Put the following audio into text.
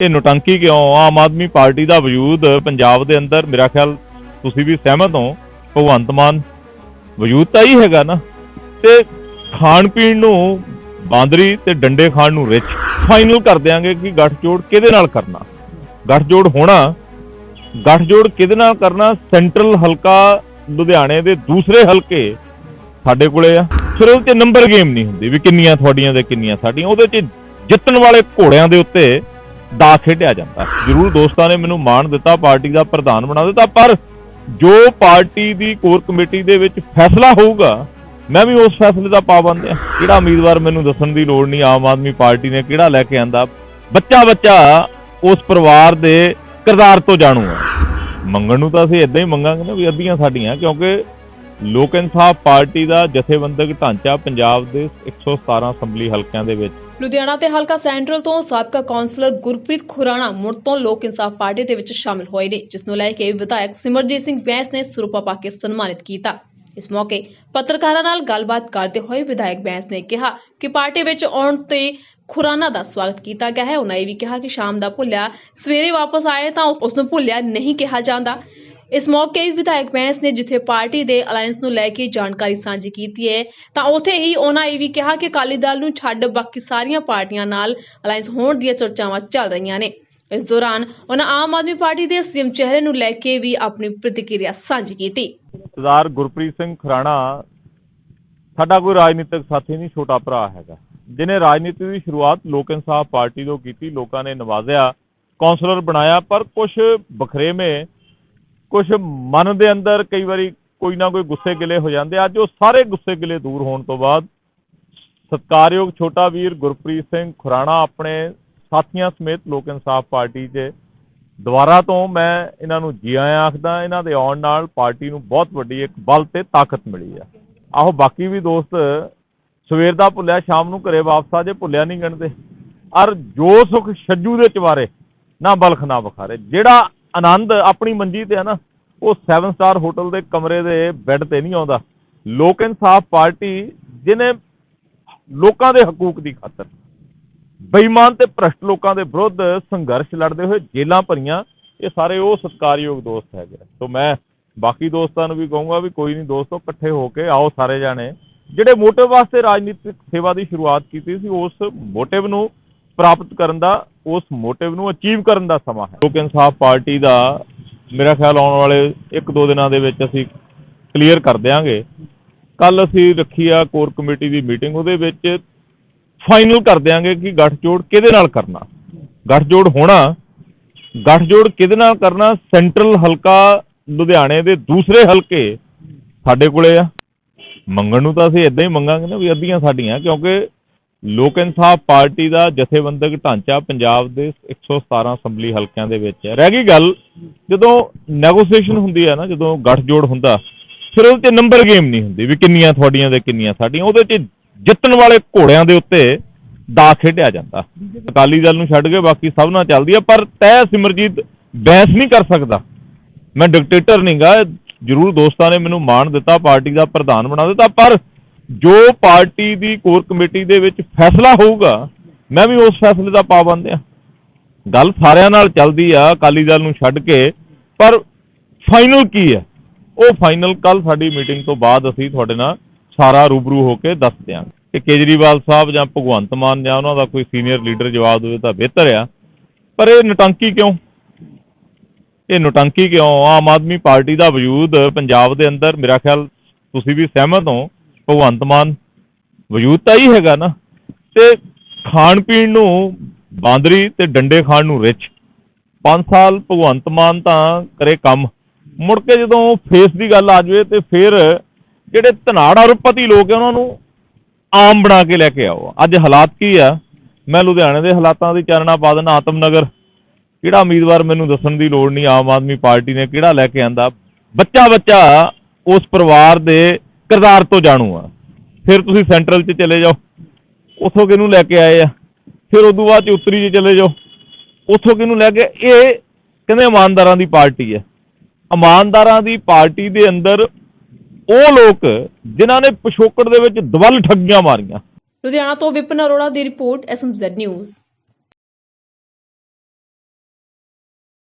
ਇਹ ਨੋਟੰਕੀ ਕਿਉਂ? ਆਮ ਆਦਮੀ ਪਾਰਟੀ ਦਾ ਵਜੂਦ ਪੰਜਾਬ ਦੇ ਅੰਦਰ ਮੇਰਾ ਖਿਆਲ ਤੁਸੀਂ ਵੀ ਸਹਿਮਤ ਹੋ, ਭਗਵੰਤ ਮਾਨ ਵਜੂਦ ਤਾਂ ਹੀ ਹੈਗਾ ਨਾ। ਤੇ ਖਾਣ ਪੀਣ ਨੂੰ ਬਾਂਦਰੀ ਤੇ ਡੰਡੇ ਖਾਣ ਨੂੰ ਰਿਚ ਫਾਈਨਲ ਕਰ ਦਿਆਂਗੇ ਕਿ ਗੱਠਜੋੜ ਕਿਹਦੇ ਨਾਲ ਕਰਨਾ। ਗੱਠਜੋੜ ਹੋਣਾ, ਗੱਠਜੋੜ ਕਿਹਦੇ ਨਾਲ ਕਰਨਾ? ਸੈਂਟਰਲ ਹਲਕਾ ਲੁਧਿਆਣੇ ਦੇ ਦੂਸਰੇ ਹਲਕੇ ਸਾਡੇ ਕੋਲੇ ਆ। ਫਿਰ ਉਹਦੇ 'ਚ ਨੰਬਰ ਗੇਮ ਨਹੀਂ ਹੁੰਦੀ ਵੀ ਕਿੰਨੀਆਂ ਤੁਹਾਡੀਆਂ ਤੇ ਕਿੰਨੀਆਂ ਸਾਡੀਆਂ, ਉਹਦੇ 'ਚ ਜਿੱਤਣ ਵਾਲੇ ਘੋੜਿਆਂ ਦੇ ਉੱਤੇ ਦਾ ਖੇਡਿਆ ਜਾਂਦਾ। ਜ਼ਰੂਰ ਦੋਸਤਾਂ ਨੇ ਮੈਨੂੰ ਮਾਣ ਦਿੱਤਾ, ਪਾਰਟੀ ਦਾ ਪ੍ਰਧਾਨ ਬਣਾ ਦਿੱਤਾ, ਪਰ ਜੋ ਪਾਰਟੀ ਦੀ ਕੋਰ ਕਮੇਟੀ ਦੇ ਵਿੱਚ ਫੈਸਲਾ ਹੋਊਗਾ, ਮੈਂ ਵੀ ਉਸ ਫੈਸਲੇ ਦਾ ਪਾਬੰਦ ਆ ਕਿਹੜਾ ਉਮੀਦਵਾਰ ਮੈਨੂੰ ਦੱਸਣ ਦੀ ਲੋੜ ਨਹੀਂ, ਆਮ ਆਦਮੀ ਪਾਰਟੀ ਨੇ ਕਿਹੜਾ ਲੈ ਕੇ ਆਂਦਾ। ਬੱਚਾ ਬੱਚਾ ਉਸ ਪਰਿਵਾਰ ਦੇ ਕਿਰਦਾਰ ਤੋਂ ਜਾਣੂ ਆ। ਮੰਗਣ ਨੂੰ ਤਾਂ ਅਸੀਂ ਇਦਾਂ ਹੀ ਮੰਗਾਂਗੇ ਨਾ ਵੀ ਅੱਧੀਆਂ ਸਾਡੀਆਂ, ਕਿਉਂਕਿ ਲੋਕ ਇਨਸਾਫ ਪਾਰਟੀ ਦਾ ਜਥੇਬੰਦਕ ਢਾਂਚਾ ਪੰਜਾਬ ਦੇ 117 ਅੰਸੈਂਬਲੀ ਹਲਕਿਆਂ ਦੇ ਵਿੱਚ। ਲੁਧਿਆਣਾ ਤੇ ਹਲਕਾ ਸੈਂਟਰਲ ਤੋਂ ਸਾਬਕਾ ਕੌਂਸਲਰ ਗੁਰਪ੍ਰੀਤ ਖੁਰਾਣਾ ਮੁੜ ਤੋਂ ਲੋਕ ਇਨਸਾਫ ਪਾਰਟੀ ਦੇ ਵਿੱਚ ਸ਼ਾਮਿਲ ਹੋਏ ਨੇ, ਜਿਸ ਨੂੰ ਲੈ ਕੇ ਵਿਧਾਇਕ ਸਿਮਰਜੀਤ ਸਿੰਘ ਬੈਂਸ ਨੇ ਸਰੂਪਾ ਪਾ ਕੇ ਸਨਮਾਨਿਤ ਕੀਤਾ। ਇਸ ਮੌਕੇ ਪੱਤਰਕਾਰਾਂ ਨਾਲ ਗੱਲਬਾਤ ਕਰਦੇ ਹੋਏ ਵਿਧਾਇਕ ਬੈਂਸ ਨੇ ਕਿਹਾ ਕਿ ਪਾਰਟੀ ਵਿੱਚ ਆਉਣ ਤੇ ਖੁਰਾਨਾ ਦਾ ਸਵਾਗਤ ਕੀਤਾ ਗਿਆ ਹੈ। ਉਹਨਾਂ ਇਹ ਵੀ ਕਿਹਾ ਕਿ ਸ਼ਾਮ ਦਾ ਭੁੱਲਿਆ, ਸਵੇਰੇ ਵਾਪਸ ਆਏ ਤਾਂ ਉਸ ਨੂੰ ਭੁੱਲਿਆ ਨਹੀਂ ਕਿਹਾ ਜਾਂਦਾ। ਇਸ ਮੌਕੇ ਵਿਧਾਇਕ ਬੈਂਸ ਨੇ ਜਿੱਥੇ ਪਾਰਟੀ ਦੇ ਅਲਾਈਅੰਸ ਨੂੰ ਲੈ ਕੇ ਜਾਣਕਾਰੀ ਸਾਂਝੀ ਕੀਤੀ ਹੈ, ਤਾਂ ਉੱਥੇ ਹੀ ਉਹਨਾਂ ਇਹ ਵੀ ਕਿਹਾ ਕਿ ਅਕਾਲੀ ਦਲ ਨੂੰ ਛੱਡ ਬਾਕੀ ਸਾਰੀਆਂ ਪਾਰਟੀਆਂ ਨਾਲ ਅਲਾਈਅੰਸ ਹੋਣ ਦੀਆਂ ਚਰਚਾਵਾਂ ਚੱਲ ਰਹੀਆਂ ਨੇ। ਇਸ ਦੌਰਾਨ ਉਹਨਾਂ ਆਮ ਆਦਮੀ ਪਾਰਟੀ ਦੇ ਸੀਐਮ ਚਿਹਰੇ ਨੂੰ ਲੈ ਕੇ ਵੀ ਆਪਣੀ ਪ੍ਰਤੀਕਿਰਿਆ ਸਾਂਝੀ ਕੀਤੀ। ਸਰਦਾਰ ਗੁਰਪ੍ਰੀਤ ਸਿੰਘ ਖਰਾਣਾ, ਸਾਡਾ ਕੋਈ ਰਾਜਨੀਤਿਕ ਸਾਥੀ ਨਹੀਂ, ਛੋਟਾ ਭਰਾ ਹੈਗਾ। ਜਿਨੇ ਰਾਜਨੀਤੀ ਦੀ ਸ਼ੁਰੂਆਤ ਲੋਕ ਇਨਸਾਫ ਪਾਰਟੀ ਤੋਂ ਕੀਤੀ, ਲੋਕਾਂ ਨੇ ਨਵਾਜ਼ਿਆ, ਕੌਂਸਲਰ ਬਣਾਇਆ, ਪਰ ਕੁਝ ਬਖਰੇਵੇਂ ਕੁਝ ਮਨ ਦੇ ਅੰਦਰ ਕਈ ਵਾਰੀ ਕੋਈ ਨਾ ਕੋਈ ਗੁੱਸੇ ਗਿਲੇ ਹੋ ਜਾਂਦੇ ਅੱਜ ਉਹ ਸਾਰੇ ਗੁੱਸੇ ਗਿਲੇ ਦੂਰ ਹੋਣ ਤੋਂ ਬਾਅਦ ਸਤਕਾਰਯੋਗ ਛੋਟਾ ਵੀਰ ਗੁਰਪ੍ਰੀਤ ਸਿੰਘ ਖੁਰਾਣਾ ਆਪਣੇ ਸਾਥੀਆਂ ਸਮੇਤ ਲੋਕ ਇਨਸਾਫ ਪਾਰਟੀ 'ਚ ਦੁਬਾਰਾ ਤੋਂ ਮੈਂ ਇਹਨਾਂ ਨੂੰ ਜੀ ਆਇਆਂ ਆਖਦਾ, ਇਹਨਾਂ ਦੇ ਆਉਣ ਨਾਲ ਪਾਰਟੀ ਨੂੰ ਬਹੁਤ ਵੱਡੀ ਇੱਕ ਬਲ ਤੇ ਤਾਕਤ ਮਿਲੀ ਆ। ਆਹੋ, ਬਾਕੀ ਵੀ ਦੋਸਤ, ਸਵੇਰ ਦਾ ਭੁੱਲਿਆ, ਸ਼ਾਮ ਨੂੰ ਘਰੇ ਵਾਪਸ ਆ ਜੇ, ਭੁੱਲਿਆ ਨਹੀਂ ਗਣਦੇ। ਅਰ ਜੋ ਸੁਖ ਛੱਜੂ ਦੇ ਚਵਾਰੇ ਨਾ ਬਲਖ ਨਾ ਬਖਾਰੇ ਜਿਹੜਾ ਆਨੰਦ ਆਪਣੀ ਮੰਜੀ ਤੇ ਹੈ ਨਾ, ਉਹ 7 ਸਟਾਰ ਹੋਟਲ ਦੇ ਕਮਰੇ ਦੇ ਬੈੱਡ ਤੇ ਨਹੀਂ ਆਉਂਦਾ ਲੋਕ ਇਨਸਾਫ ਪਾਰਟੀ ਜਿਨੇ ਲੋਕਾਂ ਦੇ ਹਕੂਕ ਦੀ ਖਾਤਰ ਬੇਈਮਾਨ ਤੇ ਭ੍ਰਸ਼ਟ ਲੋਕਾਂ ਦੇ ਵਿਰੁੱਧ ਸੰਘਰਸ਼ ਲੜਦੇ ਹੋਏ ਜੇਲਾਂ ਭਰੀਆਂ, ਇਹ ਸਾਰੇ ਉਹ ਸਤਿਕਾਰਯੋਗ ਦੋਸਤ ਹੈਗੇ ਆ। ਸੋ ਮੈਂ ਬਾਕੀ ਦੋਸਤਾਂ ਨੂੰ ਵੀ ਕਹੂੰਗਾ ਵੀ ਕੋਈ ਨਹੀਂ ਦੋਸਤੋ, ਇਕੱਠੇ ਹੋ ਕੇ ਆਓ ਸਾਰੇ ਜਾਣੇ ਜਿਹੜੇ ਮੋਟਿਵ ਵਾਸਤੇ ਰਾਜਨੀਤਿਕ ਸੇਵਾ ਦੀ ਸ਼ੁਰੂਆਤ ਕੀਤੀ ਸੀ, ਉਸ ਮੋਟਿਵ ਨੂੰ ਪ੍ਰਾਪਤ ਕਰਨ ਦਾ ਉਸ ਮੋਟਿਵ ਨੂੰ ਅਚੀਵ ਕਰਨ ਦਾ ਸਮਾਂ ਹੈ। ਲੋਕ ਇਨਸਾਫ ਪਾਰਟੀ ਦਾ ਮੇਰਾ ਖਿਆਲ ਆਉਣ ਵਾਲੇ 1-2 ਦਿਨਾਂ ਦੇ ਵਿੱਚ ਅਸੀਂ ਕਲੀਅਰ ਕਰ ਦਿਆਂਗੇ। ਕੱਲ ਅਸੀਂ ਰੱਖੀ ਆ ਕੋਰ ਕਮੇਟੀ ਦੀ ਮੀਟਿੰਗ ਉਹਦੇ ਵਿੱਚ ਫਾਈਨਲ ਕਰ ਦਿਆਂਗੇ ਕਿ ਗੱਠਜੋੜ ਕਿਹਦੇ ਨਾਲ ਕਰਨਾ। ਗੱਠਜੋੜ ਹੋਣਾ, ਗੱਠਜੋੜ ਕਿਹਦੇ ਨਾਲ ਕਰਨਾ ਸੈਂਟਰਲ ਹਲਕਾ ਲੁਧਿਆਣੇ ਦੇ ਦੂਸਰੇ ਹਲਕੇ ਸਾਡੇ ਕੋਲੇ ਆ। ਮੰਗਣ ਨੂੰ ਤਾਂ ਅਸੀਂ ਇਦਾਂ ਹੀ ਮੰਗਾਂਗੇ ਨਾ ਵੀ ਅੱਧੀਆਂ ਸਾਡੀਆਂ, ਕਿਉਂਕਿ ਲੋਕ ਇਨਸਾਫ ਪਾਰਟੀ ਦਾ ਜਥੇਬੰਦਕ ਢਾਂਚਾ ਪੰਜਾਬ ਦੇ 117 ਅੰਸੈਂਬਲੀ ਹਲਕਿਆਂ ਦੇ ਵਿੱਚ ਹੈ। ਰਹਿ ਗਈ ਗੱਲ, ਜਦੋਂ ਨੈਗੋਸੀਏਸ਼ਨ ਹੁੰਦੀ ਹੈ ਨਾ, ਜਦੋਂ ਗੱਠਜੋੜ ਹੁੰਦਾ, ਫਿਰ ਉਹਦੇ 'ਚ ਨੰਬਰ ਗੇਮ ਨਹੀਂ ਹੁੰਦੀ ਵੀ ਕਿੰਨੀਆਂ ਤੁਹਾਡੀਆਂ ਤੇ ਕਿੰਨੀਆਂ ਸਾਡੀਆਂ। ਉਹਦੇ 'ਚ ਜਿੱਤਣ ਵਾਲੇ ਘੋੜਿਆਂ ਦੇ ਉੱਤੇ ਦਾ ਖੇਡਿਆ ਜਾਂਦਾ। ਅਕਾਲੀ ਦਲ ਨੂੰ ਛੱਡ ਕੇ ਬਾਕੀ ਸਭ ਨਾਲ ਚੱਲਦੀ ਆ ਪਰ ਤੈ ਸਿਮਰਜੀਤ ਬਹਿਸ ਨਹੀਂ ਕਰ ਸਕਦਾ। ਮੈਂ ਡਿਕਟੇਟਰ ਨਹੀਂਗਾ ਜ਼ਰੂਰ ਦੋਸਤਾਂ ਨੇ ਮੈਨੂੰ ਮਾਣ ਦਿੱਤਾ, ਪਾਰਟੀ ਦਾ ਪ੍ਰਧਾਨ ਬਣਾ ਦਿੱਤਾ, ਪਰ ਜੋ ਪਾਰਟੀ ਦੀ ਕੋਰ ਕਮੇਟੀ ਦੇ ਵਿੱਚ ਫੈਸਲਾ ਹੋਊਗਾ, ਮੈਂ ਵੀ ਉਸ ਫੈਸਲੇ ਦਾ ਪਾਬੰਦ ਆ ਗੱਲ ਸਾਰਿਆਂ ਨਾਲ ਚੱਲਦੀ ਆ, ਅਕਾਲੀ ਦਲ ਨੂੰ ਛੱਡ ਕੇ, ਪਰ ਫਾਈਨਲ ਕੀ ਹੈ? ਉਹ ਫਾਈਨਲ ਕੱਲ ਸਾਡੀ ਮੀਟਿੰਗ ਤੋਂ ਬਾਅਦ ਅਸੀਂ ਤੁਹਾਡੇ ਨਾਲ ਸਾਰਾ ਰੂਬਰੂ ਹੋ ਕੇ ਦੱਸ ਦਿਆਂਗੇ। ਕਿ ਕੇਜਰੀਵਾਲ ਸਾਹਿਬ ਜਾਂ ਭਗਵੰਤ ਮਾਨ ਜਾਂ ਉਹਨਾਂ ਦਾ ਕੋਈ ਸੀਨੀਅਰ ਲੀਡਰ ਜਵਾਬ ਦੇਵੇ ਤਾਂ ਬਿਹਤਰ ਆ। ਪਰ ਇਹ ਨਟੰਕੀ ਕਿਉਂ? ਇਹ ਨੋਟੰਕੀ ਕਿਉਂ? ਆਮ ਆਦਮੀ ਪਾਰਟੀ ਦਾ ਵਜੂਦ ਪੰਜਾਬ ਦੇ ਅੰਦਰ, ਮੇਰਾ ਖਿਆਲ ਤੁਸੀਂ ਵੀ ਸਹਿਮਤ ਹੋ ਭਗਵੰਤ ਮਾਨ ਵਜੂਦ ਤਾਂ ਹੀ ਹੈਗਾ ਨਾ। ਤੇ ਖਾਣ ਪੀਣ ਨੂੰ, ਬਾਂਦਰੀ ਤੇ ਡੰਡੇ ਖਾਣ ਨੂੰ ਰਿਚ 5 ਸਾਲ ਭਗਵੰਤ ਮਾਨ ਤਾਂ ਕਰੇ ਕੰਮ। ਮੁੜ ਕੇ ਜਦੋਂ ਫੇਸ ਦੀ ਗੱਲ ਆ ਜਾਵੇ ਤੇ ਫਿਰ ਜਿਹੜੇ ਧਨਾੜ ਅਰਬਪਤੀ ਲੋਕ ਆ ਉਹਨਾਂ ਨੂੰ ਆਮ ਬਣਾ ਕੇ ਲੈ ਕੇ ਆਓ। ਅੱਜ ਹਾਲਾਤ ਕੀ ਆ? ਮੈਂ ਲੁਧਿਆਣੇ ਦੇ ਹਾਲਾਤਾਂ ਦੀ ਚਾਨਣਾ ਪਾ ਦਿੰਦਾ, ਆਤਮਨਗਰ। ਕਿਹੜਾ ਉਮੀਦਵਾਰ ਮੈਨੂੰ ਦੱਸਣ ਦੀ ਲੋੜ ਨਹੀਂ, ਆਮ ਆਦਮੀ ਪਾਰਟੀ ਨੇ ਕਿਹੜਾ ਲੈ ਕੇ ਆਂਦਾ? ਬੱਚਾ ਬੱਚਾ ਉਸ ਪਰਿਵਾਰ ਦੇ ਕਿਰਦਾਰ ਤੋਂ ਜਾਣੂ ਆ। ਫਿਰ ਤੁਸੀਂ ਸੈਂਟਰਲ 'ਚ ਚਲੇ ਜਾਓ। ਉੱਥੋਂ ਕਿਹਨੂੰ ਲੈ ਕੇ ਆਏ ਆ? ਫਿਰ ਉਦੋਂ ਬਾਅਦ 'ਚ ਉੱਤਰੀ 'ਚ ਚਲੇ ਜਾਓ। ਉੱਥੋਂ ਕਿਹਨੂੰ ਲੈ ਕੇ ਇਹ ਕਹਿੰਦੇ ਇਮਾਨਦਾਰਾਂ ਦੀ ਪਾਰਟੀ ਹੈ ਇਮਾਨਦਾਰਾਂ ਦੀ ਪਾਰਟੀ ਦੇ ਅੰਦਰ ਉਹ ਲੋਕ ਜਿਨ੍ਹਾਂ ਨੇ ਪਿਛੋਕੜ ਦੇ ਵਿੱਚ ਦਵਲ ਠੱਗੀਆਂ ਮਾਰੀਆਂ। ਲੁਧਿਆਣਾ ਤੋਂ ਵਿਪਨ ਅਰੋੜਾ ਦੀ ਰਿਪੋਰਟ ਐਸਐਮਜ਼ੈਡ ਨਿਊਜ਼।